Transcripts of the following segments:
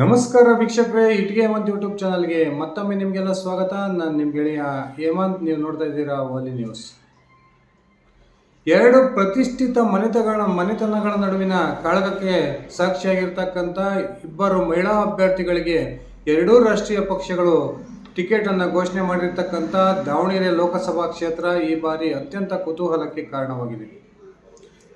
ನಮಸ್ಕಾರ ವೀಕ್ಷಕರೇ, ಇಟ್ಗೆ ಹೇಮಂತ್ ಯೂಟ್ಯೂಬ್ ಚಾನಲ್ಗೆ ಮತ್ತೊಮ್ಮೆ ನಿಮಗೆಲ್ಲ ಸ್ವಾಗತ. ನಾನು ನಿಮ್ಮ ಗೆಳೆಯ ಹೇಮಂತ್. ನೀವು ನೋಡ್ತಾ ಇದ್ದೀರಾ ಓಲಿ ನ್ಯೂಸ್ ಎರಡು ಪ್ರತಿಷ್ಠಿತ ಮನೆತಗಳ ಮನೆತನಗಳ ನಡುವಿನ ಕಾಳಗಕ್ಕೆ ಸಾಕ್ಷಿಯಾಗಿರ್ತಕ್ಕಂಥ ಇಬ್ಬರು ಮಹಿಳಾ ಅಭ್ಯರ್ಥಿಗಳಿಗೆ ಎರಡೂ ರಾಷ್ಟ್ರೀಯ ಪಕ್ಷಗಳು ಟಿಕೆಟನ್ನು ಘೋಷಣೆ ಮಾಡಿರ್ತಕ್ಕಂಥ ದಾವಣಗೆರೆ ಲೋಕಸಭಾ ಕ್ಷೇತ್ರ ಈ ಬಾರಿ ಅತ್ಯಂತ ಕುತೂಹಲಕ್ಕೆ ಕಾರಣವಾಗಿದೆ.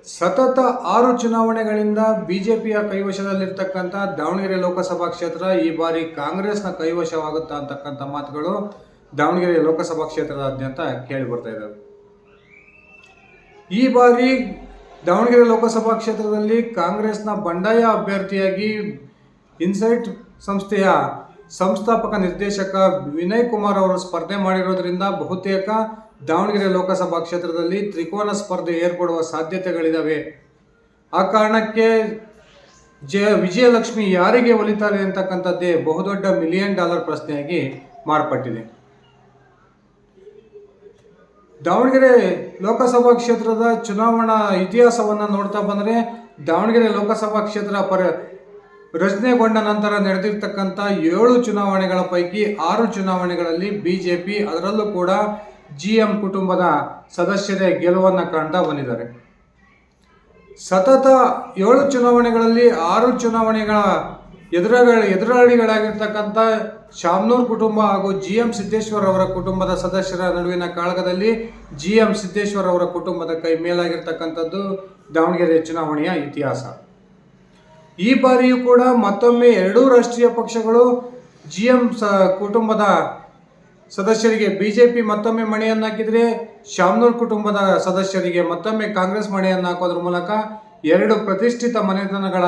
ಸತತ ಆರು ಚುನಾವಣೆಗಳಿಂದ ಬಿಜೆಪಿಯ ಕೈವಶದಲ್ಲಿರ್ತಕ್ಕಂಥ ದಾವಣಗೆರೆ ಲೋಕಸಭಾ ಕ್ಷೇತ್ರ ಈ ಬಾರಿ ಕಾಂಗ್ರೆಸ್ನ ಕೈವಶವಾಗುತ್ತಾ ಅಂತಕ್ಕಂಥ ಮಾತುಗಳು ದಾವಣಗೆರೆ ಲೋಕಸಭಾ ಕ್ಷೇತ್ರದಾದ್ಯಂತ ಕೇಳಿ ಬರ್ತಾ ಇದ್ದಾವೆ ಈ ಬಾರಿ ದಾವಣಗೆರೆ ಲೋಕಸಭಾ ಕ್ಷೇತ್ರದಲ್ಲಿ ಕಾಂಗ್ರೆಸ್ನ ಬಂಡಾಯ ಅಭ್ಯರ್ಥಿಯಾಗಿ ಇನ್ಸೈಟ್ ಸಂಸ್ಥೆಯ ಸಂಸ್ಥಾಪಕ ನಿರ್ದೇಶಕ ವಿನಯ್ ಕುಮಾರ್ ಅವರು ಸ್ಪರ್ಧೆ ಮಾಡಿರೋದ್ರಿಂದ ಬಹುತೇಕ ದಾವಣಗೆರೆ ಲೋಕಸಭಾ ಕ್ಷೇತ್ರದಲ್ಲಿ ತ್ರಿಕೋನ ಸ್ಪರ್ಧೆ ಏರ್ಪಡುವ ಸಾಧ್ಯತೆಗಳಿದ್ದಾವೆ ಆ ಕಾರಣಕ್ಕೆ ಜಯ ವಿಜಯಲಕ್ಷ್ಮಿ ಯಾರಿಗೆ ಒಲಿತಾರೆ ಅಂತಕ್ಕಂಥದ್ದೇ ಬಹುದೊಡ್ಡ ಮಿಲಿಯನ್ ಡಾಲರ್ ಪ್ರಶ್ನೆಯಾಗಿ ಮಾರ್ಪಟ್ಟಿದೆ. ದಾವಣಗೆರೆ ಲೋಕಸಭಾ ಕ್ಷೇತ್ರದ ಚುನಾವಣಾ ಇತಿಹಾಸವನ್ನು ನೋಡ್ತಾ ಬಂದರೆ ದಾವಣಗೆರೆ ಲೋಕಸಭಾ ಕ್ಷೇತ್ರ ಪರ ರಚನೆಗೊಂಡ ನಂತರ ನಡೆದಿರ್ತಕ್ಕಂಥ ಏಳು ಚುನಾವಣೆಗಳ ಪೈಕಿ ಆರು ಚುನಾವಣೆಗಳಲ್ಲಿ ಬಿಜೆಪಿ, ಅದರಲ್ಲೂ ಕೂಡ ಜಿ ಎಂ ಕುಟುಂಬದ ಸದಸ್ಯರೇ ಗೆಲುವನ್ನು ಕಾಣ್ತಾ ಬಂದಿದ್ದಾರೆ. ಸತತ ಏಳು ಚುನಾವಣೆಗಳಲ್ಲಿ ಆರು ಚುನಾವಣೆಗಳ ಎದುರ ಎದುರಾಳಿಗಳಾಗಿರ್ತಕ್ಕಂಥ ಶಾಮ್ನೂರ್ ಕುಟುಂಬ ಹಾಗೂ ಜಿ ಎಂ ಸಿದ್ದೇಶ್ವರ್ ಅವರ ಕುಟುಂಬದ ಸದಸ್ಯರ ನಡುವಿನ ಕಾಳಗದಲ್ಲಿ ಜಿ ಎಂ ಸಿದ್ದೇಶ್ವರ್ ಅವರ ಕುಟುಂಬದ ಕೈ ಮೇಲಾಗಿರ್ತಕ್ಕಂಥದ್ದು ದಾವಣಗೆರೆ ಚುನಾವಣೆಯ ಇತಿಹಾಸ. ಈ ಬಾರಿಯೂ ಕೂಡ ಮತ್ತೊಮ್ಮೆ ಎರಡೂ ರಾಷ್ಟ್ರೀಯ ಪಕ್ಷಗಳು ಜಿ ಎಂ ಸ ಕುಟುಂಬದ ಸದಸ್ಯರಿಗೆ ಬಿ ಜೆ ಪಿ ಮತ್ತೊಮ್ಮೆ ಮಣೆಯನ್ನಾಕಿದರೆ ಶಾಮ್ನೂರ್ ಕುಟುಂಬದ ಸದಸ್ಯರಿಗೆ ಮತ್ತೊಮ್ಮೆ ಕಾಂಗ್ರೆಸ್ ಮಣೆಯನ್ನು ಹಾಕೋದ್ರ ಮೂಲಕ ಎರಡು ಪ್ರತಿಷ್ಠಿತ ಮನೆತನಗಳ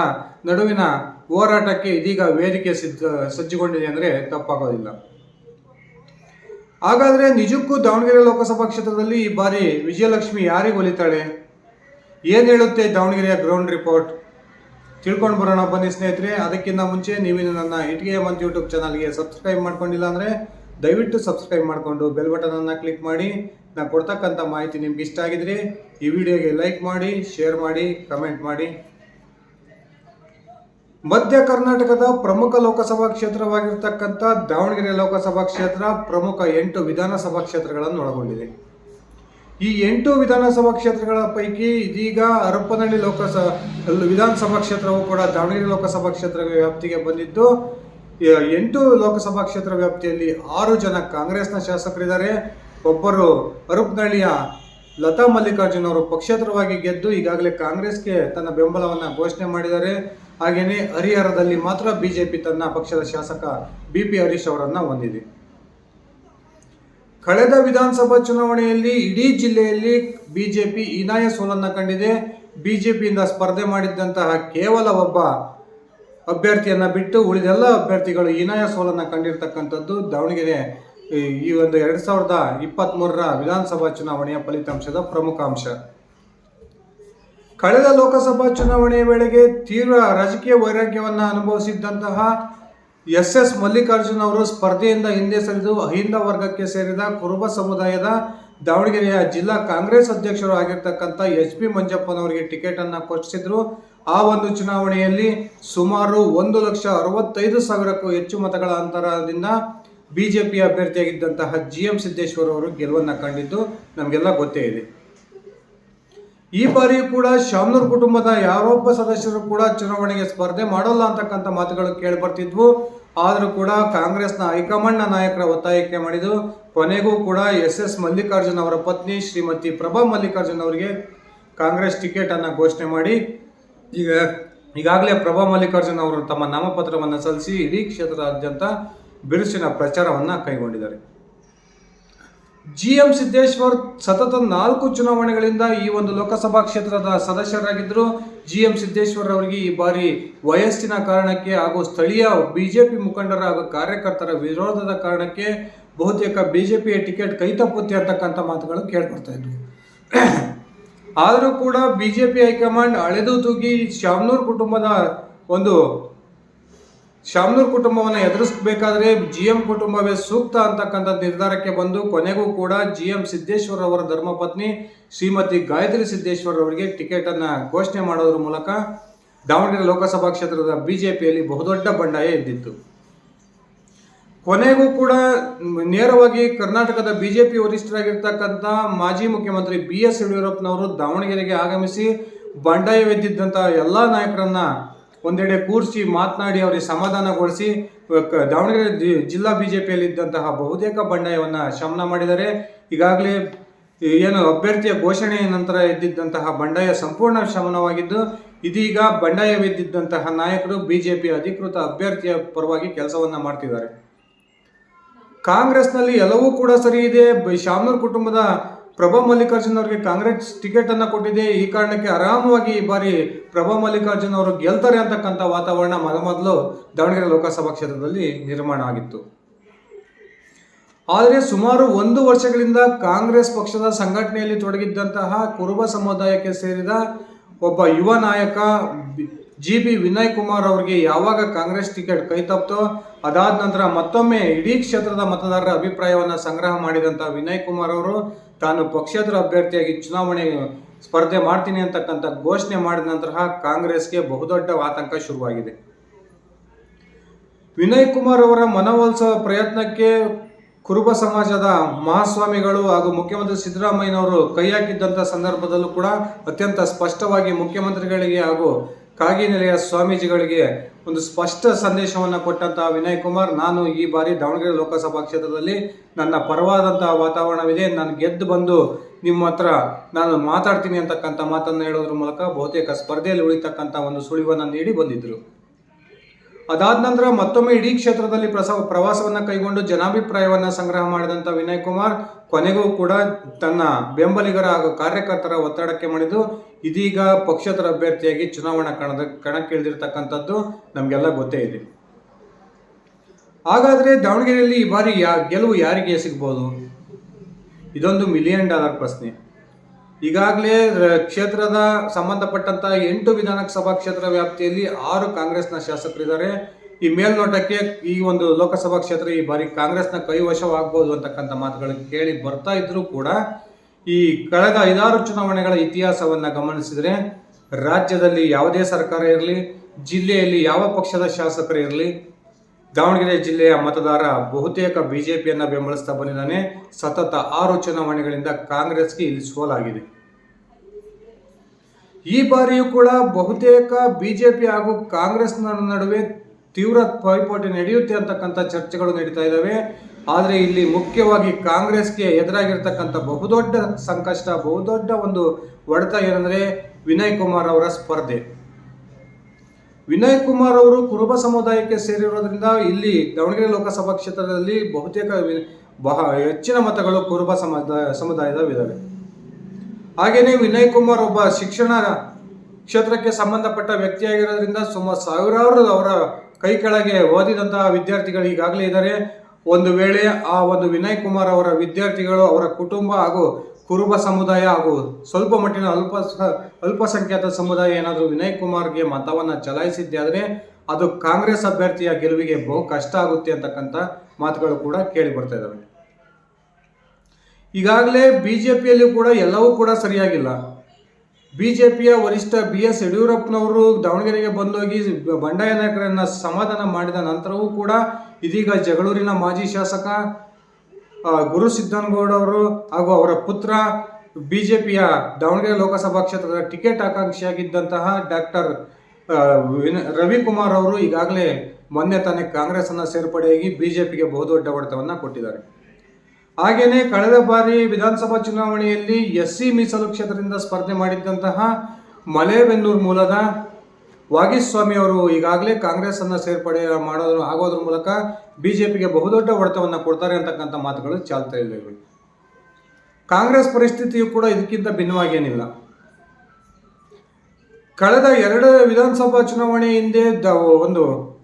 ನಡುವಿನ ಹೋರಾಟಕ್ಕೆ ಇದೀಗ ವೇದಿಕೆ ಸಿದ್ಧ, ಸಜ್ಜುಗೊಂಡಿದೆ ಅಂದರೆ ತಪ್ಪಾಗೋದಿಲ್ಲ. ಹಾಗಾದರೆ ನಿಜಕ್ಕೂ ದಾವಣಗೆರೆ ಲೋಕಸಭಾ ಕ್ಷೇತ್ರದಲ್ಲಿ ಈ ಬಾರಿ ವಿಜಯಲಕ್ಷ್ಮಿ ಯಾರಿಗೆ ಒಲಿತಾಳೆ? ಏನು ಹೇಳುತ್ತೆ ದಾವಣಗೆರೆಯ ಗ್ರೌಂಡ್ ರಿಪೋರ್ಟ್ ತಿಳ್ಕೊಂಡು ಬರೋಣ ಬನ್ನಿ ಸ್ನೇಹಿತರೆ. ಅದಕ್ಕಿಂತ ಮುಂಚೆ ನೀವೇನು ನನ್ನ ಇಟ್ಗೆ ಮಂತ್ ಯೂಟ್ಯೂಬ್ ಚಾನಲ್ಗೆ ಸಬ್ಸ್ಕ್ರೈಬ್ ಮಾಡ್ಕೊಂಡಿಲ್ಲ ಅಂದರೆ ದಯವಿಟ್ಟು ಸಬ್ಸ್ಕ್ರೈಬ್ ಮಾಡಿಕೊಂಡು ಬೆಲ್ ಬಟನನ್ನು ಕ್ಲಿಕ್ ಮಾಡಿ. ನಾನು ಕೊಡ್ತಕ್ಕಂಥ ಮಾಹಿತಿ ನಿಮ್ಗೆ ಇಷ್ಟ ಆಗಿದ್ರೆ ಈ ವಿಡಿಯೋಗೆ ಲೈಕ್ ಮಾಡಿ, ಶೇರ್ ಮಾಡಿ, ಕಮೆಂಟ್ ಮಾಡಿ. ಮಧ್ಯ ಕರ್ನಾಟಕದ ಪ್ರಮುಖ ಲೋಕಸಭಾ ಕ್ಷೇತ್ರವಾಗಿರ್ತಕ್ಕಂಥ ದಾವಣಗೆರೆ ಲೋಕಸಭಾ ಕ್ಷೇತ್ರ ಪ್ರಮುಖ ಎಂಟು ವಿಧಾನಸಭಾ ಕ್ಷೇತ್ರಗಳನ್ನು ಒಳಗೊಂಡಿದೆ. ಈ ಎಂಟು ವಿಧಾನಸಭಾ ಕ್ಷೇತ್ರಗಳ ಪೈಕಿ ಇದೀಗ ಹರಪನಹಳ್ಳಿ ಲೋಕಸಭಾ ವಿಧಾನಸಭಾ ಕ್ಷೇತ್ರವು ಕೂಡ ದಾವಣಗೆರೆ ಲೋಕಸಭಾ ಕ್ಷೇತ್ರ ವ್ಯಾಪ್ತಿಗೆ ಬಂದಿದ್ದು ಎಂಟು ಲೋಕಸಭಾ ಕ್ಷೇತ್ರ ವ್ಯಾಪ್ತಿಯಲ್ಲಿ ಆರು ಜನ ಕಾಂಗ್ರೆಸ್ನ ಶಾಸಕರಿದ್ದಾರೆ. ಒಬ್ಬರು ಹರಪನಹಳ್ಳಿಯ ಲತಾ ಮಲ್ಲಿಕಾರ್ಜುನ್ ಅವರು ಪಕ್ಷೇತರವಾಗಿ ಗೆದ್ದು ಈಗಾಗಲೇ ಕಾಂಗ್ರೆಸ್ಗೆ ತನ್ನ ಬೆಂಬಲವನ್ನು ಘೋಷಣೆ ಮಾಡಿದ್ದಾರೆ. ಹಾಗೆಯೇ ಹರಿಹರದಲ್ಲಿ ಮಾತ್ರ ಬಿಜೆಪಿ ತನ್ನ ಪಕ್ಷದ ಶಾಸಕ ಬಿ ಪಿ ಹರೀಶ್ ಅವರನ್ನು ಹೊಂದಿದೆ. ಕಳೆದ ವಿಧಾನಸಭಾ ಚುನಾವಣೆಯಲ್ಲಿ ಇಡೀ ಜಿಲ್ಲೆಯಲ್ಲಿ ಬಿಜೆಪಿ ಹೀನಾಯ ಸೋಲನ್ನು ಕಂಡಿದೆ. ಬಿಜೆಪಿಯಿಂದ ಸ್ಪರ್ಧೆ ಮಾಡಿದ್ದಂತಹ ಕೇವಲ ಒಬ್ಬ ಅಭ್ಯರ್ಥಿಯನ್ನ ಬಿಟ್ಟು ಉಳಿದೆಲ್ಲ ಅಭ್ಯರ್ಥಿಗಳು ಹೀನಾಯ ಸೋಲನ್ನು ಕಂಡಿರ್ತಕ್ಕಂಥದ್ದು ದಾವಣಗೆರೆ. ಈ ಒಂದು ಎರಡು ಸಾವಿರದ ಇಪ್ಪತ್ತ್ಮೂರರ ವಿಧಾನಸಭಾ ಚುನಾವಣೆಯ ಫಲಿತಾಂಶದ ಪ್ರಮುಖ ಅಂಶ. ಕಳೆದ ಲೋಕಸಭಾ ಚುನಾವಣೆಯ ವೇಳೆಗೆ ತೀವ್ರ ರಾಜಕೀಯ ವೈರಾಗ್ಯವನ್ನು ಅನುಭವಿಸಿದ್ದಂತಹ ಎಸ್ ಎಸ್ ಮಲ್ಲಿಕಾರ್ಜುನ್ ಅವರು ಸ್ಪರ್ಧೆಯಿಂದ ಹಿಂದೆ ಸರಿದು ಅಹಿಂದ ವರ್ಗಕ್ಕೆ ಸೇರಿದ ಕುರುಬ ಸಮುದಾಯದ ದಾವಣಗೆರೆಯ ಜಿಲ್ಲಾ ಕಾಂಗ್ರೆಸ್ ಅಧ್ಯಕ್ಷರು ಆಗಿರ್ತಕ್ಕಂಥ ಎಚ್ ಪಿ ಮಂಜಪ್ಪನವರಿಗೆ ಟಿಕೆಟನ್ನು ಕೊಡಿಸಿದ್ರು ಆ ಒಂದು ಚುನಾವಣೆಯಲ್ಲಿ ಸುಮಾರು ಒಂದು ಲಕ್ಷ ಅರವತ್ತೈದು ಸಾವಿರಕ್ಕೂ ಹೆಚ್ಚು ಮತಗಳ ಅಂತರದಿಂದ ಬಿಜೆಪಿ ಅಭ್ಯರ್ಥಿಯಾಗಿದ್ದಂತಹ ಜಿ ಎಂ ಸಿದ್ದೇಶ್ವರ ಅವರು ಗೆಲುವನ್ನು ಕಂಡಿದ್ದು. ನಮಗೆಲ್ಲ ಗೊತ್ತೇ ಇದೆ. ಈ ಬಾರಿಯೂ ಕೂಡ ಶಾಮ್ನೂರ್ ಕುಟುಂಬದ ಯಾರೊಬ್ಬ ಸದಸ್ಯರು ಕೂಡ ಚುನಾವಣೆಗೆ ಸ್ಪರ್ಧೆ ಮಾಡೋಲ್ಲ ಅಂತಕ್ಕಂಥ ಮಾತುಗಳು ಕೇಳಿ ಬರ್ತಿದ್ವು. ಆದರೂ ಕೂಡ ಕಾಂಗ್ರೆಸ್ನ ಹೈಕಮಾಂಡ್ನ ನಾಯಕರ ಒತ್ತಾಯಕ್ಕೆ ಮಾಡಿದ್ದು. ಕೊನೆಗೂ ಕೂಡ ಎಸ್ ಎಸ್ ಮಲ್ಲಿಕಾರ್ಜುನ್ ಅವರ ಪತ್ನಿ ಶ್ರೀಮತಿ ಪ್ರಭಾ ಮಲ್ಲಿಕಾರ್ಜುನ್ ಅವರಿಗೆ ಕಾಂಗ್ರೆಸ್ ಟಿಕೆಟ್ ಅನ್ನು ಘೋಷಣೆ ಮಾಡಿ. ಈಗ, ಈಗಾಗಲೇ ಪ್ರಭಾ ಮಲ್ಲಿಕಾರ್ಜುನ್ ಅವರು ತಮ್ಮ ನಾಮಪತ್ರವನ್ನು ಸಲ್ಲಿಸಿ ಇಡೀ ಕ್ಷೇತ್ರದಾದ್ಯಂತ ಬಿರುಸಿನ ಪ್ರಚಾರವನ್ನು ಕೈಗೊಂಡಿದ್ದಾರೆ. ಜಿ ಎಂ ಸಿದ್ದೇಶ್ವರ್ ಸತತ ನಾಲ್ಕು ಚುನಾವಣೆಗಳಿಂದ ಈ ಒಂದು ಲೋಕಸಭಾ ಕ್ಷೇತ್ರದ ಸದಸ್ಯರಾಗಿದ್ದರು. ಜಿ ಎಂ ಸಿದ್ದೇಶ್ವರ್ ಅವರಿಗೆ ಈ ಬಾರಿ ವಯಸ್ಸಿನ ಕಾರಣಕ್ಕೆ ಹಾಗೂ ಸ್ಥಳೀಯ ಬಿಜೆಪಿ ಮುಖಂಡರ ಹಾಗೂ ಕಾರ್ಯಕರ್ತರ ವಿರೋಧದ ಕಾರಣಕ್ಕೆ ಬಹುತೇಕ ಬಿಜೆಪಿಯ ಟಿಕೆಟ್ ಕೈತಪ್ಪುತ್ತೆ ಅಂತಕ್ಕಂಥ ಮಾತುಗಳು ಕೇಳ್ಬರ್ತಾ ಇದ್ವು. ಆದರೂ ಕೂಡ ಬಿಜೆಪಿ ಹೈಕಮಾಂಡ್ ಅಳೆದು ತೂಗಿ ಶಾಮ್ನೂರ್ ಕುಟುಂಬದ ಒಂದು ಶಾಮ್ನೂರ್ ಕುಟುಂಬವನ್ನು ಎದುರಿಸಬೇಕಾದ್ರೆ ಜಿ ಎಂ ಕುಟುಂಬವೇ ಸೂಕ್ತ ಅಂತಕ್ಕಂಥ ನಿರ್ಧಾರಕ್ಕೆ ಬಂದು ಕೊನೆಗೂ ಕೂಡ ಜಿ ಎಂ ಸಿದ್ದೇಶ್ವರ್ ಅವರ ಧರ್ಮಪತ್ನಿ ಶ್ರೀಮತಿ ಗಾಯತ್ರಿ ಸಿದ್ದೇಶ್ವರ್ ಅವರಿಗೆ ಟಿಕೆಟನ್ನು ಘೋಷಣೆ ಮಾಡೋದ್ರ ಮೂಲಕ ದಾವಣಗೆರೆ ಲೋಕಸಭಾ ಕ್ಷೇತ್ರದ ಬಿಜೆಪಿಯಲ್ಲಿ ಬಹುದೊಡ್ಡ ಬಂಡಾಯ ಎದ್ದಿತ್ತು. ಕೊನೆಗೂ ಕೂಡ ನೇರವಾಗಿ ಕರ್ನಾಟಕದ ಬಿಜೆಪಿ ವರಿಷ್ಠರಾಗಿರ್ತಕ್ಕಂಥ ಮಾಜಿ ಮುಖ್ಯಮಂತ್ರಿ ಬಿ ಎಸ್ ಯಡಿಯೂರಪ್ಪನವರು ದಾವಣಗೆರೆಗೆ ಆಗಮಿಸಿ ಬಂಡಾಯವೆದ್ದಿದ್ದಂಥ ಎಲ್ಲ ನಾಯಕರನ್ನ ಒಂದೆಡೆ ಕೂರಿಸಿ ಮಾತನಾಡಿ ಅವರಿಗೆ ಸಮಾಧಾನಗೊಳಿಸಿ ದಾವಣಗೆರೆ ಜಿಲ್ಲಾ ಬಿಜೆಪಿಯಲ್ಲಿ ಇದ್ದಂತಹ ಬಹುತೇಕ ಬಂಡಾಯವನ್ನು ಶಮನ ಮಾಡಿದ್ದಾರೆ ಈಗಾಗಲೇ ಏನು ಅಭ್ಯರ್ಥಿಯ ಘೋಷಣೆಯ ನಂತರ ಎದ್ದಿದ್ದಂತಹ ಬಂಡಾಯ ಸಂಪೂರ್ಣ ಶಮನವಾಗಿದ್ದು, ಇದೀಗ ಬಂಡಾಯವೆದ್ದಿದ್ದಂತಹ ನಾಯಕರು ಬಿಜೆಪಿ ಅಧಿಕೃತ ಅಭ್ಯರ್ಥಿಯ ಪರವಾಗಿ ಕೆಲಸವನ್ನ ಮಾಡ್ತಿದ್ದಾರೆ. ಕಾಂಗ್ರೆಸ್ನಲ್ಲಿ ಎಲ್ಲವೂ ಕೂಡ ಸರಿ ಇದೆ. ಶಾಮನೂರ್ ಕುಟುಂಬದ ಪ್ರಭಾ ಮಲ್ಲಿಕಾರ್ಜುನ್ ಅವರಿಗೆ ಕಾಂಗ್ರೆಸ್ ಟಿಕೆಟ್ ಅನ್ನ ಕೊಟ್ಟಿದೆ. ಈ ಕಾರಣಕ್ಕೆ ಆರಾಮವಾಗಿ ಈ ಬಾರಿ ಪ್ರಭಾ ಮಲ್ಲಿಕಾರ್ಜುನ್ ಅವರು ಗೆಲ್ತಾರೆ ಅಂತಕ್ಕಂಥ ವಾತಾವರಣ ಮೊದಲು ದಾವಣಗೆರೆ ಲೋಕಸಭಾ ಕ್ಷೇತ್ರದಲ್ಲಿ ನಿರ್ಮಾಣ ಆಗಿತ್ತು. ಆದರೆ ಸುಮಾರು ಒಂದು ವರ್ಷಗಳಿಂದ ಕಾಂಗ್ರೆಸ್ ಪಕ್ಷದ ಸಂಘಟನೆಯಲ್ಲಿ ತೊಡಗಿದ್ದಂತಹ ಕುರುಬ ಸಮುದಾಯಕ್ಕೆ ಸೇರಿದ ಒಬ್ಬ ಯುವ ನಾಯಕ ಜಿ ಬಿ ವಿನಯ್ ಕುಮಾರ್ ಅವರಿಗೆ ಯಾವಾಗ ಕಾಂಗ್ರೆಸ್ ಟಿಕೆಟ್ ಕೈ ತಪ್ತೋ, ಅದಾದ ನಂತರ ಮತ್ತೊಮ್ಮೆ ಇಡೀ ಕ್ಷೇತ್ರದ ಮತದಾರರ ಅಭಿಪ್ರಾಯವನ್ನು ಸಂಗ್ರಹ ಮಾಡಿದಂಥ ವಿನಯ್ ಕುಮಾರ್ ಅವರು ತಾನು ಪಕ್ಷೇತರ ಅಭ್ಯರ್ಥಿಯಾಗಿ ಚುನಾವಣೆ ಸ್ಪರ್ಧೆ ಮಾಡ್ತೀನಿ ಅಂತಕ್ಕಂಥ ಘೋಷಣೆ ಮಾಡಿದ ನಂತರ ಕಾಂಗ್ರೆಸ್ಗೆ ಬಹುದೊಡ್ಡ ಆತಂಕ ಶುರುವಾಗಿದೆ. ವಿನಯ್ ಕುಮಾರ್ ಅವರ ಮನವೊಲಿಸುವ ಪ್ರಯತ್ನಕ್ಕೆ ಕುರುಬ ಸಮಾಜದ ಮಹಾಸ್ವಾಮಿಗಳು ಹಾಗೂ ಮುಖ್ಯಮಂತ್ರಿ ಸಿದ್ದರಾಮಯ್ಯನವರು ಕೈ ಹಾಕಿದ್ದಂಥ ಸಂದರ್ಭದಲ್ಲೂ ಕೂಡ ಅತ್ಯಂತ ಸ್ಪಷ್ಟವಾಗಿ ಮುಖ್ಯಮಂತ್ರಿಗಳಿಗೆ ಹಾಗೂ ಕಾಗಿನೆಲೆಯ ಸ್ವಾಮೀಜಿಗಳಿಗೆ ಒಂದು ಸ್ಪಷ್ಟ ಸಂದೇಶವನ್ನು ಕೊಟ್ಟಂತಹ ವಿನಯ್ ಕುಮಾರ್, ನಾನು ಈ ಬಾರಿ ದಾವಣಗೆರೆ ಲೋಕಸಭಾ ಕ್ಷೇತ್ರದಲ್ಲಿ ನನ್ನ ಪರವಾದಂತಹ ವಾತಾವರಣವಿದೆ. ನಾನು ಗೆದ್ದು ಬಂದು ನಿಮ್ಮ ಹತ್ರ ನಾನು ಮಾತಾಡ್ತೀನಿ ಅಂತಕ್ಕಂಥ ಮಾತನ್ನು ಹೇಳೋದ್ರ ಮೂಲಕ ಬಹುತೇಕ ಸ್ಪರ್ಧೆಯಲ್ಲಿ ಉಳಿತಕ್ಕಂಥ ಒಂದು ಸುಳಿವನ್ನು ನೀಡಿ ಬಂದಿದ್ದರು ಅದಾದ ನಂತರ ಮತ್ತೊಮ್ಮೆ ಇಡೀ ಕ್ಷೇತ್ರದಲ್ಲಿ ಪ್ರಸವ ಪ್ರವಾಸವನ್ನು ಕೈಗೊಂಡು ಜನಾಭಿಪ್ರಾಯವನ್ನು ಸಂಗ್ರಹ ಮಾಡಿದಂಥ ವಿನಯ್ ಕುಮಾರ್, ಕೊನೆಗೂ ಕೂಡ ತನ್ನ ಬೆಂಬಲಿಗರ ಹಾಗೂ ಕಾರ್ಯಕರ್ತರ ಒತ್ತಡಕ್ಕೆ ಮಾಡಿದ್ದು ಇದೀಗ ಪಕ್ಷೇತರ ಅಭ್ಯರ್ಥಿಯಾಗಿ ಚುನಾವಣಾ ಕಣದ ಕಣಕ್ಕಿಳಿದಿರ್ತಕ್ಕಂಥದ್ದು ನಮಗೆಲ್ಲ ಗೊತ್ತೇ ಇದೆ. ಹಾಗಾದರೆ ದಾವಣಗೆರೆಯಲ್ಲಿ ಈ ಬಾರಿ ಯಾ, ಗೆಲುವು ಯಾರಿಗೆ ಸಿಗ್ಬೋದು? ಇದೊಂದು ಮಿಲಿಯನ್ ಡಾಲರ್ ಪ್ರಶ್ನೆ. ಈಗಾಗಲೇ ಕ್ಷೇತ್ರದ ಸಂಬಂಧಪಟ್ಟಂತ ಎಂಟು ವಿಧಾನಸಭಾ ಕ್ಷೇತ್ರ ವ್ಯಾಪ್ತಿಯಲ್ಲಿ ಆರು ಕಾಂಗ್ರೆಸ್ನ ಶಾಸಕರಿದ್ದಾರೆ. ಈ ಮೇಲ್ನೋಟಕ್ಕೆ ಈ ಒಂದು ಲೋಕಸಭಾ ಕ್ಷೇತ್ರ ಈ ಬಾರಿ ಕಾಂಗ್ರೆಸ್ನ ಕೈವಶವಾಗಬಹುದು ಅಂತಕ್ಕಂಥ ಮಾತುಗಳು ಕೇಳಿ ಬರ್ತಾ ಇದ್ರೂ ಕೂಡ ಈ ಕಳೆದ ಐದಾರು ಚುನಾವಣೆಗಳ ಇತಿಹಾಸವನ್ನ ಗಮನಿಸಿದರೆ ರಾಜ್ಯದಲ್ಲಿ ಯಾವುದೇ ಸರ್ಕಾರ ಇರಲಿ, ಜಿಲ್ಲೆಯಲ್ಲಿ ಯಾವ ಪಕ್ಷದ ಶಾಸಕರು ಇರಲಿ, ದಾವಣಗೆರೆ ಜಿಲ್ಲೆಯ ಮತದಾರ ಬಹುತೇಕ ಬಿಜೆಪಿಯನ್ನ ಬೆಂಬಲಿಸ್ತಾ ಬಂದಿದ್ದಾನೆ. ಸತತ ಆರು ಚುನಾವಣೆಗಳಿಂದ ಕಾಂಗ್ರೆಸ್ಗೆ ಇಲ್ಲಿ ಸೋಲಾಗಿದೆ. ಈ ಬಾರಿಯೂ ಕೂಡ ಬಹುತೇಕ ಬಿಜೆಪಿ ಹಾಗೂ ಕಾಂಗ್ರೆಸ್ನ ನಡುವೆ ತೀವ್ರ ಪೈಪೋಟಿ ನಡೆಯುತ್ತೆ ಅಂತಕ್ಕಂಥ ಚರ್ಚೆಗಳು ನಡೀತಾ ಇದ್ದಾವೆ. ಆದರೆ ಇಲ್ಲಿ ಮುಖ್ಯವಾಗಿ ಕಾಂಗ್ರೆಸ್ಗೆ ಎದುರಾಗಿರ್ತಕ್ಕಂಥ ಬಹುದೊಡ್ಡ ಸಂಕಷ್ಟ, ಬಹುದೊಡ್ಡ ಒಂದು ಹೊಡೆತ ಏನಂದ್ರೆ ವಿನಯ್ ಕುಮಾರ್ ಅವರ ಸ್ಪರ್ಧೆ. ವಿನಯ್ ಕುಮಾರ್ ಅವರು ಕುರುಬ ಸಮುದಾಯಕ್ಕೆ ಸೇರಿರೋದ್ರಿಂದ ಇಲ್ಲಿ ದಾವಣಗೆರೆ ಲೋಕಸಭಾ ಕ್ಷೇತ್ರದಲ್ಲಿ ಬಹುತೇಕ ಬಹ, ಹೆಚ್ಚಿನ ಮತಗಳು ಕುರುಬ ಸಮುದಾಯ ಸಮುದಾಯದವಿದ್ದಾವೆ ಹಾಗೆಯೇ ವಿನಯ್ ಕುಮಾರ್ ಒಬ್ಬ ಶಿಕ್ಷಣ ಕ್ಷೇತ್ರಕ್ಕೆ ಸಂಬಂಧಪಟ್ಟ ವ್ಯಕ್ತಿಯಾಗಿರೋದ್ರಿಂದ ಸುಮಾರು ಸಾವಿರಾರು ಅವರ ಕೈ ಕೆಳಗೆ ಓದಿದಂತಹ ವಿದ್ಯಾರ್ಥಿಗಳು ಈಗಾಗಲೇ ಇದ್ದಾರೆ. ಒಂದು ವೇಳೆ ಆ ಒಂದು ವಿನಯ್ ಕುಮಾರ್ ಅವರ ವಿದ್ಯಾರ್ಥಿಗಳು ಅವರ ಕುಟುಂಬ ಹಾಗೂ ಕುರುಬ ಸಮುದಾಯ ಹಾಗೂ ಸ್ವಲ್ಪ ಮಟ್ಟಿನ ಅಲ್ಪ ಅಲ್ಪಸಂಖ್ಯಾತ ಸಮುದಾಯ ಏನಾದರೂ ವಿನಯ್ ಕುಮಾರ್ಗೆ ಮತವನ್ನು ಚಲಾಯಿಸಿದ್ದಾದರೆ ಅದು ಕಾಂಗ್ರೆಸ್ ಅಭ್ಯರ್ಥಿಯ ಗೆಲುವಿಗೆ ಬಹು ಕಷ್ಟ ಆಗುತ್ತೆ ಅಂತಕ್ಕಂಥ ಮಾತುಗಳು ಕೂಡ ಕೇಳಿ ಬರ್ತಾ ಇದ್ದಾವೆ ಈಗಾಗಲೇ ಬಿಜೆಪಿಯಲ್ಲಿ ಕೂಡ ಎಲ್ಲವೂ ಕೂಡ ಸರಿಯಾಗಿಲ್ಲ. ಬಿಜೆಪಿಯ ವರಿಷ್ಠ ಬಿ ಎಸ್ ಯಡಿಯೂರಪ್ಪನವರು ದಾವಣಗೆರೆಗೆ ಬಂದೋಗಿ ಬಂಡಾಯ ನಾಯಕರನ್ನು ಸಮಾಧಾನ ಮಾಡಿದ ನಂತರವೂ ಕೂಡ ಇದೀಗ ಜಗಳೂರಿನ ಮಾಜಿ ಶಾಸಕ ಗುರು ಸಿದ್ದನಗೌಡ ಹಾಗೂ ಅವರ ಪುತ್ರ ಬಿಜೆಪಿಯ ದಾವಣಗೆರೆ ಲೋಕಸಭಾ ಕ್ಷೇತ್ರದ ಟಿಕೆಟ್ ಆಕಾಂಕ್ಷಿಯಾಗಿದ್ದಂತಹ ಡಾಕ್ಟರ್ ರವಿಕುಮಾರ್ ಅವರು ಈಗಾಗಲೇ ಮೊನ್ನೆ ತಾನೇ ಕಾಂಗ್ರೆಸ್ ಅನ್ನ ಸೇರ್ಪಡೆಯಾಗಿ ಬಿಜೆಪಿಗೆ ಬಹುದೊಡ್ಡ ಹೊಡೆತವನ್ನು ಕೊಟ್ಟಿದ್ದಾರೆ. ಹಾಗೇನೆ ಕಳೆದ ಬಾರಿ ವಿಧಾನಸಭಾ ಚುನಾವಣೆಯಲ್ಲಿ ಎಸ್ ಸಿ ಮೀಸಲು ಕ್ಷೇತ್ರದಿಂದ ಸ್ಪರ್ಧೆ ಮಾಡಿದ್ದಂತಹ ಮಲೇಬೆನ್ನೂರು ಮೂಲದ ವಾಗೀಸ್ವಾಮಿ ಅವರು ಈಗಾಗಲೇ ಕಾಂಗ್ರೆಸ್ ಅನ್ನ ಸೇರ್ಪಡೆ ಮಾಡೋದ್ರ ಆಗೋದ್ರ ಮೂಲಕ ಬಿಜೆಪಿಗೆ ಬಹುದೊಡ್ಡ ಹೊಡೆತವನ್ನು ಕೊಡ್ತಾರೆ ಅಂತಕ್ಕಂಥ ಮಾತುಗಳು ಚಾಲ್ತಾ ಇದ್ದಾವೆ ಕಾಂಗ್ರೆಸ್ ಪರಿಸ್ಥಿತಿಯು ಕೂಡ ಇದಕ್ಕಿಂತ ಭಿನ್ನವಾಗೇನಿಲ್ಲ. ಕಳೆದ ಎರಡು ವಿಧಾನಸಭಾ ಚುನಾವಣೆ ಹಿಂದೆ ಒಂದು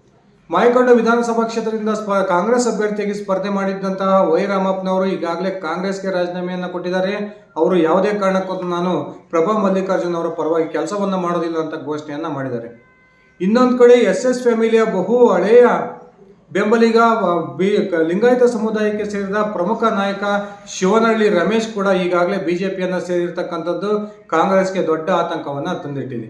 ಮಾಯಕೊಂಡ ವಿಧಾನಸಭಾ ಕ್ಷೇತ್ರದಿಂದ ಸ್ಪ, ಕಾಂಗ್ರೆಸ್ ಅಭ್ಯರ್ಥಿಯಾಗಿ ಸ್ಪರ್ಧೆ ಮಾಡಿದ್ದಂತಹ ವೈ ರಾಮಪ್ಪನವರು ಈಗಾಗಲೇ ಕಾಂಗ್ರೆಸ್ಗೆ ರಾಜೀನಾಮೆಯನ್ನು ಕೊಟ್ಟಿದ್ದಾರೆ. ಅವರು ಯಾವುದೇ ಕಾರಣಕ್ಕೂ ನಾನು ಪ್ರಭಾ ಮಲ್ಲಿಕಾರ್ಜುನ್ ಅವರ ಪರವಾಗಿ ಕೆಲಸವನ್ನು ಮಾಡೋದಿಲ್ಲ ಅಂತ ಘೋಷಣೆಯನ್ನು ಮಾಡಿದ್ದಾರೆ. ಇನ್ನೊಂದು ಕಡೆ ಎಸ್ ಎಸ್ ಫ್ಯಾಮಿಲಿಯ ಬಹು ಹಳೆಯ ಬೆಂಬಲಿಗ ಬಿ ಲಿಂಗಾಯತ ಸಮುದಾಯಕ್ಕೆ ಸೇರಿದ ಪ್ರಮುಖ ನಾಯಕ ಶಿವನಹಳ್ಳಿ ರಮೇಶ್ ಕೂಡ ಈಗಾಗಲೇ ಬಿಜೆಪಿಯನ್ನು ಸೇರಿರ್ತಕ್ಕಂಥದ್ದು ಕಾಂಗ್ರೆಸ್ಗೆ ದೊಡ್ಡ ಆತಂಕವನ್ನು ತಂದಿಟ್ಟಿದೆ.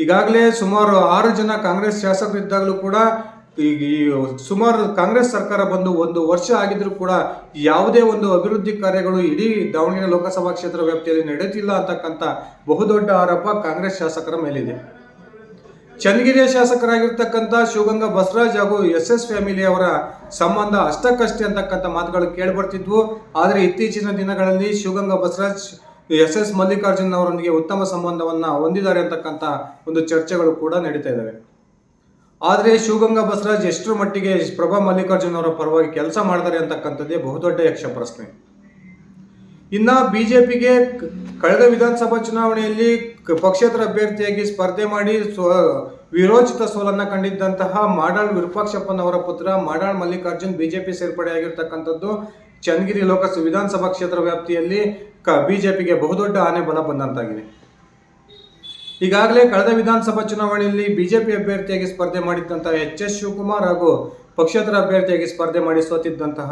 ಈಗಾಗಲೇ ಸುಮಾರು ಆರು ಜನ ಕಾಂಗ್ರೆಸ್ ಶಾಸಕರಿದ್ದಾಗಲೂ ಕೂಡ ಈಗ ಈ ಸುಮಾರು ಕಾಂಗ್ರೆಸ್ ಸರ್ಕಾರ ಬಂದು ಒಂದು ವರ್ಷ ಆಗಿದ್ರೂ ಕೂಡ ಯಾವುದೇ ಒಂದು ಅಭಿವೃದ್ಧಿ ಕಾರ್ಯಗಳು ಇಡೀ ದಾವಣಗೆರೆ ಲೋಕಸಭಾ ಕ್ಷೇತ್ರ ವ್ಯಾಪ್ತಿಯಲ್ಲಿ ನಡೆಯುತ್ತಿಲ್ಲ ಅಂತಕ್ಕಂಥ ಬಹುದೊಡ್ಡ ಆರೋಪ ಕಾಂಗ್ರೆಸ್ ಶಾಸಕರ ಮೇಲಿದೆ. ಚನ್ನಗಿರಿಯ ಶಾಸಕರಾಗಿರ್ತಕ್ಕಂಥ ಶಿವಗಂಗಾ ಬಸವರಾಜ್ ಹಾಗೂ ಎಸ್ ಎಸ್ ಫ್ಯಾಮಿಲಿ ಅವರ ಸಂಬಂಧ ಅಷ್ಟಕ್ಕಷ್ಟೇ ಅಂತಕ್ಕಂಥ ಮಾತುಗಳು ಕೇಳಿಬರ್ತಿದ್ವು ಆದರೆ ಇತ್ತೀಚಿನ ದಿನಗಳಲ್ಲಿ ಶಿವಗಂಗಾ ಬಸವರಾಜ್ ಎಸ್ ಎಸ್ ಮಲ್ಲಿಕಾರ್ಜುನ್ ಅವರೊಂದಿಗೆ ಉತ್ತಮ ಸಂಬಂಧವನ್ನು ಹೊಂದಿದ್ದಾರೆ ಅಂತಕ್ಕಂಥ ಒಂದು ಚರ್ಚೆಗಳು ಕೂಡ ನಡೀತಾ ಇದ್ದಾವೆ ಆದರೆ ಶಿವಗಂಗಾ ಬಸವರಾಜ್ ಎಷ್ಟರ ಮಟ್ಟಿಗೆ ಪ್ರಭಾ ಮಲ್ಲಿಕಾರ್ಜುನ್ ಅವರ ಪರವಾಗಿ ಕೆಲಸ ಮಾಡ್ತಾರೆ ಅಂತಕ್ಕಂಥದ್ದೇ ಬಹುದೊಡ್ಡ ಯಕ್ಷ ಪ್ರಶ್ನೆ ಇನ್ನ ಬಿಜೆಪಿಗೆ ಕಳೆದ ವಿಧಾನಸಭಾ ಚುನಾವಣೆಯಲ್ಲಿ ಪಕ್ಷೇತರ ಅಭ್ಯರ್ಥಿಯಾಗಿ ಸ್ಪರ್ಧೆ ಮಾಡಿ ಸ್ವ ವಿರೋಚಿತ ಸೋಲನ್ನ ಕಂಡಿದ್ದಂತಹ ಮಾಡಾಳ್ ವಿರೂಪಾಕ್ಷಪ್ಪನವರ ಪುತ್ರ ಮಾಡಾಳ್ ಮಲ್ಲಿಕಾರ್ಜುನ್ ಬಿಜೆಪಿ ಸೇರ್ಪಡೆಯಾಗಿರ್ತಕ್ಕಂಥದ್ದು. ಚನ್ನಗಿರಿ ಲೋಕಸಭಾ ವಿಧಾನಸಭಾ ಕ್ಷೇತ್ರ ವ್ಯಾಪ್ತಿಯಲ್ಲಿ ಕ ಬಿಜೆಪಿಗೆ ಬಹುದೊಡ್ಡ ಆನೆ ಬಲ ಬಂದಂತಾಗಿದೆ. ಈಗಾಗಲೇ ಕಳೆದ ವಿಧಾನಸಭಾ ಚುನಾವಣೆಯಲ್ಲಿ ಬಿಜೆಪಿ ಅಭ್ಯರ್ಥಿಯಾಗಿ ಸ್ಪರ್ಧೆ ಮಾಡಿದ್ದಂತಹ ಎಚ್ ಎಸ್ ಶಿವಕುಮಾರ್ ಹಾಗೂ ಪಕ್ಷೇತರ ಅಭ್ಯರ್ಥಿಯಾಗಿ ಸ್ಪರ್ಧೆ ಮಾಡಿ ಸೋತಿದ್ದಂತಹ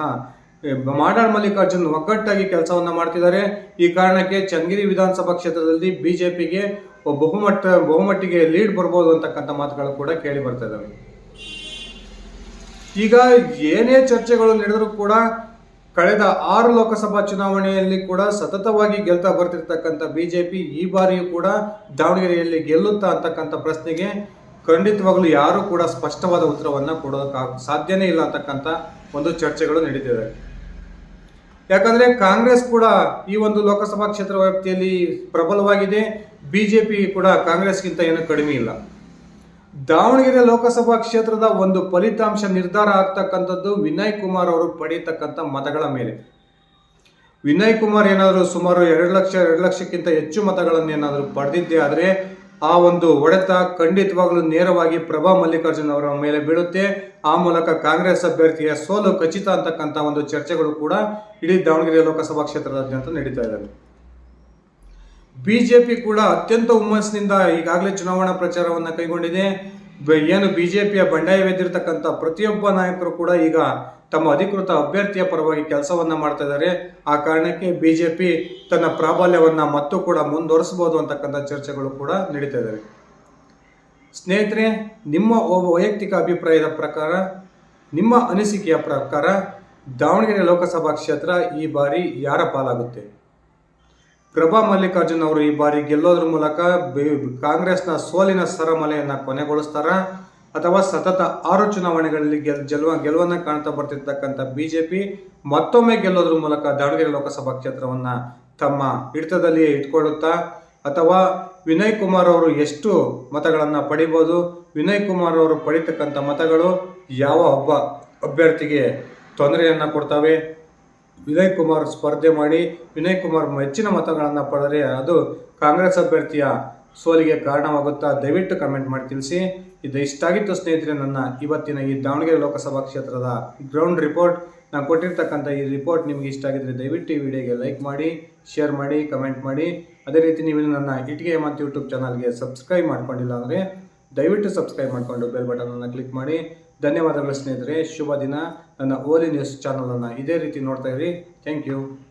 ಮಾಡಾಳ್ ಮಲ್ಲಿಕಾರ್ಜುನ್ ಒಗ್ಗಟ್ಟಾಗಿ ಕೆಲಸವನ್ನ ಮಾಡ್ತಿದ್ದಾರೆ. ಈ ಕಾರಣಕ್ಕೆ ಚನ್ನಗಿರಿ ವಿಧಾನಸಭಾ ಕ್ಷೇತ್ರದಲ್ಲಿ ಬಿಜೆಪಿಗೆ ಬಹುಮಟ್ಟ, ಬಹುಮಟ್ಟಿಗೆ ಲೀಡ್ ಬರ್ಬೋದು ಅಂತಕ್ಕಂಥ ಮಾತುಗಳು ಕೂಡ ಕೇಳಿ ಬರ್ತಾ ಇದ್ದಾವೆ ಈಗ ಏನೇ ಚರ್ಚೆಗಳು ನಡೆದರೂ ಕೂಡ ಕಳೆದ ಆರು ಲೋಕಸಭಾ ಚುನಾವಣೆಯಲ್ಲಿ ಕೂಡ ಸತತವಾಗಿ ಗೆಲ್ತಾ ಬರ್ತಿರ್ತಕ್ಕಂಥ ಬಿಜೆಪಿ ಈ ಬಾರಿಯೂ ಕೂಡ ದಾವಣಗೆರೆಯಲ್ಲಿ ಗೆಲ್ಲುತ್ತಾ ಅಂತಕ್ಕಂಥ ಪ್ರಶ್ನೆಗೆ ಖಂಡಿತವಾಗ್ಲೂ ಯಾರೂ ಕೂಡ ಸ್ಪಷ್ಟವಾದ ಉತ್ತರವನ್ನು ಕೊಡೋದಕ್ಕೆ ಸಾಧ್ಯನೇ ಇಲ್ಲ ಅಂತಕ್ಕಂಥ ಒಂದು ಚರ್ಚೆಗಳು ನಡೀತಿದೆ. ಯಾಕಂದ್ರೆ ಕಾಂಗ್ರೆಸ್ ಕೂಡ ಈ ಒಂದು ಲೋಕಸಭಾ ಕ್ಷೇತ್ರ ವ್ಯಾಪ್ತಿಯಲ್ಲಿ ಪ್ರಬಲವಾಗಿದೆ. ಬಿಜೆಪಿ ಕೂಡ ಕಾಂಗ್ರೆಸ್ಗಿಂತ ಏನು ಕಡಿಮೆ ಇಲ್ಲ. ದಾವಣಗೆರೆ ಲೋಕಸಭಾ ಕ್ಷೇತ್ರದ ಒಂದು ಫಲಿತಾಂಶ ನಿರ್ಧಾರ ಆಗ್ತಕ್ಕಂಥದ್ದು ವಿನಯ್ ಕುಮಾರ್ ಅವರು ಪಡೀತಕ್ಕಂಥ ಮತಗಳ ಮೇಲೆ. ವಿನಯ್ ಕುಮಾರ್ ಏನಾದರೂ ಸುಮಾರು ಎರಡು ಲಕ್ಷ, ಎರಡು ಲಕ್ಷಕ್ಕಿಂತ ಹೆಚ್ಚು ಮತಗಳನ್ನು ಏನಾದರೂ ಪಡೆದಿದ್ದೆ ಆದರೆ ಆ ಒಂದು ಹೊಡೆತ ಖಂಡಿತವಾಗಲೂ ನೇರವಾಗಿ ಪ್ರಭಾ ಮಲ್ಲಿಕಾರ್ಜುನ್ ಅವರ ಮೇಲೆ ಬೀಳುತ್ತೆ. ಆ ಮೂಲಕ ಕಾಂಗ್ರೆಸ್ ಅಭ್ಯರ್ಥಿಯ ಸೋಲು ಖಚಿತ ಅಂತಕ್ಕಂಥ ಒಂದು ಚರ್ಚೆಗಳು ಕೂಡ ಇಡೀ ದಾವಣಗೆರೆ ಲೋಕಸಭಾ ಕ್ಷೇತ್ರದಾದ್ಯಂತ ನಡೀತಾ ಇದ್ದಾವೆ. ಬಿಜೆಪಿ ಕೂಡ ಅತ್ಯಂತ ಹುಮ್ಮಸ್ಸಿನಿಂದ ಈಗಾಗಲೇ ಚುನಾವಣಾ ಪ್ರಚಾರವನ್ನು ಕೈಗೊಂಡಿದೆ. ಏನು ಬಿಜೆಪಿಯ ಬಂಡಾಯವೆದ್ದಿರ್ತಕ್ಕಂಥ ಪ್ರತಿಯೊಬ್ಬ ನಾಯಕರು ಕೂಡ ಈಗ ತಮ್ಮ ಅಧಿಕೃತ ಅಭ್ಯರ್ಥಿಯ ಪರವಾಗಿ ಕೆಲಸವನ್ನ ಮಾಡ್ತಾ ಇದ್ದಾರೆ. ಆ ಕಾರಣಕ್ಕೆ ಬಿಜೆಪಿ ತನ್ನ ಪ್ರಾಬಲ್ಯವನ್ನ ಮತ್ತೂ ಕೂಡ ಮುಂದುವರಿಸಬಹುದು ಅಂತಕ್ಕಂಥ ಚರ್ಚೆಗಳು ಕೂಡ ನಡೀತಾ ಇದ್ದಾವೆ. ಸ್ನೇಹಿತರೆ, ನಿಮ್ಮ ವೈಯಕ್ತಿಕ ಅಭಿಪ್ರಾಯದ ಪ್ರಕಾರ, ನಿಮ್ಮ ಅನಿಸಿಕೆಯ ಪ್ರಕಾರ ದಾವಣಗೆರೆ ಲೋಕಸಭಾ ಕ್ಷೇತ್ರ ಈ ಬಾರಿ ಯಾರ ಪಾಲಾಗುತ್ತೆ? ಪ್ರಭಾ ಮಲ್ಲಿಕಾರ್ಜುನ್ ಅವರು ಈ ಬಾರಿ ಗೆಲ್ಲೋದ್ರ ಮೂಲಕ ಕಾಂಗ್ರೆಸ್ನ ಸೋಲಿನ ಸರಮಲೆಯನ್ನು ಕೊನೆಗೊಳಿಸ್ತಾರ ಅಥವಾ ಸತತ ಆರು ಚುನಾವಣೆಗಳಲ್ಲಿ ಗೆಲ್, ಗೆಲುವ, ಗೆಲುವನ್ನ ಕಾಣ್ತಾ ಬರ್ತಿರ್ತಕ್ಕಂಥ ಬಿಜೆಪಿ ಮತ್ತೊಮ್ಮೆ ಗೆಲ್ಲೋದ್ರ ಮೂಲಕ ದಾವಣಗೆರೆ ಲೋಕಸಭಾ ಕ್ಷೇತ್ರವನ್ನ ತಮ್ಮ ಹಿಡಿತದಲ್ಲಿಯೇ ಇಟ್ಕೊಳ್ಳುತ್ತಾ, ಅಥವಾ ವಿನಯ್ ಕುಮಾರ್ ಅವರು ಎಷ್ಟು ಮತಗಳನ್ನ ಪಡಿಬೋದು, ವಿನಯ್ ಕುಮಾರ್ ಅವರು ಪಡಿತಕ್ಕಂಥ ಮತಗಳು ಯಾವ ಒಬ್ಬ ಅಭ್ಯರ್ಥಿಗೆ ತೊಂದರೆಯನ್ನ ಕೊಡ್ತವೆ ವಿನಯ್ ಕುಮಾರ್ ಸ್ಪರ್ಧೆ ಮಾಡಿ ವಿನಯ್ ಕುಮಾರ್ ಹೆಚ್ಚಿನ ಮತಗಳನ್ನು ಪಡೆದರೆ ಅದು ಕಾಂಗ್ರೆಸ್ ಅಭ್ಯರ್ಥಿಯ ಸೋಲಿಗೆ ಕಾರಣವಾಗುತ್ತಾ ದಯವಿಟ್ಟು ಕಮೆಂಟ್ ಮಾಡಿ ತಿಳಿಸಿ. ಇದು ಇಷ್ಟಾಗಿತ್ತು ಸ್ನೇಹಿತರೆ ನನ್ನ ಇವತ್ತಿನ ಈ ದಾವಣಗೆರೆ ಲೋಕಸಭಾ ಕ್ಷೇತ್ರದ ಗ್ರೌಂಡ್ ರಿಪೋರ್ಟ್ ನಾನು ಕೊಟ್ಟಿರ್ತಕ್ಕಂಥ ಈ ರಿಪೋರ್ಟ್ ನಿಮಗೆ ಇಷ್ಟ ಆಗಿದ್ರೆ ದಯವಿಟ್ಟು ಈ ವಿಡಿಯೋಗೆ ಲೈಕ್ ಮಾಡಿ ಶೇರ್ ಮಾಡಿ ಕಮೆಂಟ್ ಮಾಡಿ. ಅದೇ ರೀತಿ ನೀವು ನನ್ನ ಇಟಿಗೆ ಮತ್ತು ಯೂಟ್ಯೂಬ್ ಚಾನಲ್ಗೆ ಸಬ್ಸ್ಕ್ರೈಬ್ ಮಾಡ್ಕೊಂಡಿಲ್ಲ ಅಂದರೆ ದಯವಿಟ್ಟು ಸಬ್ಸ್ಕ್ರೈಬ್ ಮಾಡಿಕೊಂಡು ಬೆಲ್ ಬಟನನ್ನು ಕ್ಲಿಕ್ ಮಾಡಿ. ಧನ್ಯವಾದಗಳು ಸ್ನೇಹಿತರೆ. ಶುಭ ದಿನ. ನನ್ನ ಓಲಿ ನ್ಯೂಸ್ ಚಾನಲನ್ನು ಇದೇ ರೀತಿ ನೋಡ್ತಾ ಇರಿ. Thank you